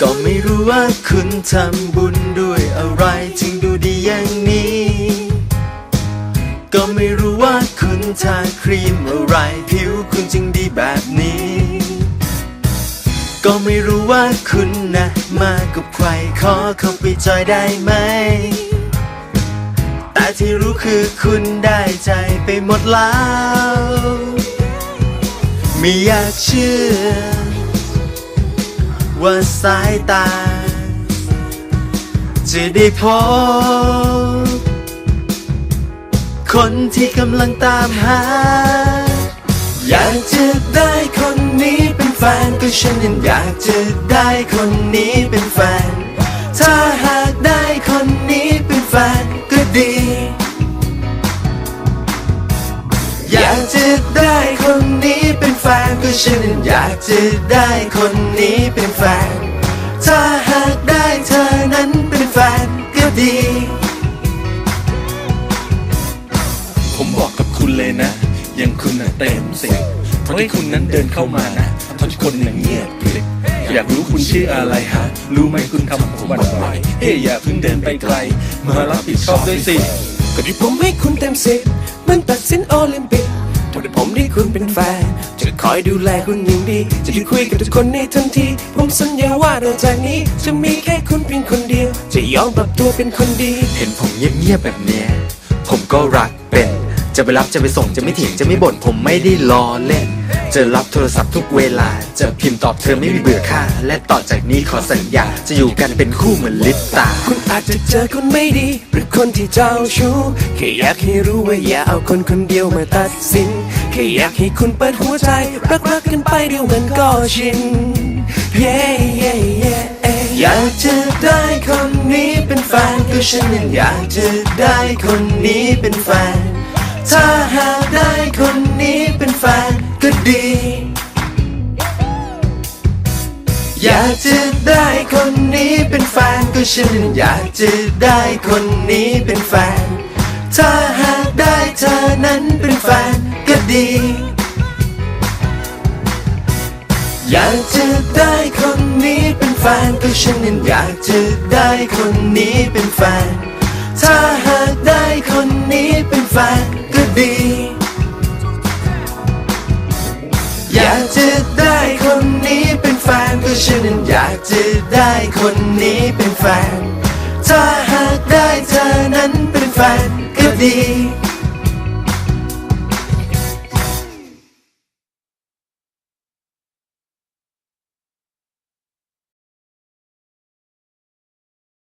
ก็ไม่รู้ว่าคุณทำบุญด้วยอะไรถึงดูดีอย่างนี้ ก็ไม่รู้ว่าคุณทาครีมอะไรผิวคุณจึงดีแบบนี้ ก็ไม่รู้ว่าคุณนะมากับใครขอเข้าไปจอยได้ไหม แต่ที่รู้คือคุณได้ใจไปหมดแล้ว ไม่อยากเชื่อ ว่าสายตา จะได้พบ คนที่กำลังตามหา อยากจะได้คนนี้เป็นแฟนก็ฉันยังอยากจะได้คนนี้เป็นแฟน ถ้า อยากจะได้คนนี้เป็นแฟนก็ฉันยังอยากจะได้คนนี้เป็นแฟน ถ้าหากได้เธอนั้นเป็นแฟนก็ดี ผมบอกกับคุณเลยนะ ยังคุณน่ะเต็มสิบเพราะที่คุณนั้นเดินเข้ามานะทำให้คนน่ะเงียบกริบอยากรู้คุณชื่ออะไรฮะ รู้ไหมคุณทำผมบันไหวเฮ้ยอย่าเพิ่งเดินไปไกล มารับผิดชอบด้วยสิก็ที่ผมให้คุณเต็มสิบ มันตัดสินโอลิมปิกถ้าได้ผมได้คุณเป็นแฟน จะคอยดูแลคุณอย่างดี จะหยุดคุยกับทุกคนในทันที ผมสัญญาว่าต่อจากนี้ จะมีแค่คุณเพียงคนเดียว จะยอมปรับตัวเป็นคนดี เห็นผมเงียบๆแบบเนี้ย ผมก็รักเป็น จะไปรับจะไปส่งจะไม่เถียงจะไม่บ่นผมไม่ได้ล้อเล่น จะรับโทรศัพท์ทุกเวลา จะพิมพ์ตอบเธอไม่มีเบื่อค่า และต่อจากนี้ขอสัญญา จะอยู่กันเป็นคู่เหมือนลิปตา คุณอาจจะเจอคนไม่ดี หรือคนที่เจ้าชู้แค่อยากให้รู้ว่าอย่าเอาคนคนเดียวมาตัดสินแค่อยากให้คุณเปิดหัวใจ รักรักๆกันไปเดียวมันก็ชิน yeah yeah yeah อยากจะได้คนนี้เป็นแฟนก็ฉันยังอยากจะได้คนนี้เป็นแฟน ถ้าหากได้คนนี้ คนนี้เป็นแฟนก็ฉันยังอยากจะได้คนนี้เป็นแฟน ถ้าหากได้เธอนั้นเป็นแฟนก็ดี อยากจะได้คนนี้เป็นแฟนก็ฉันยังอยากจะได้คนนี้เป็นแฟน ถ้าหากได้คนนี้เป็นแฟนก็ดี ฉันยังอยากจะได้คนนี้เป็นแฟน ถ้าหากได้เธอนั้นเป็นแฟนก็ดี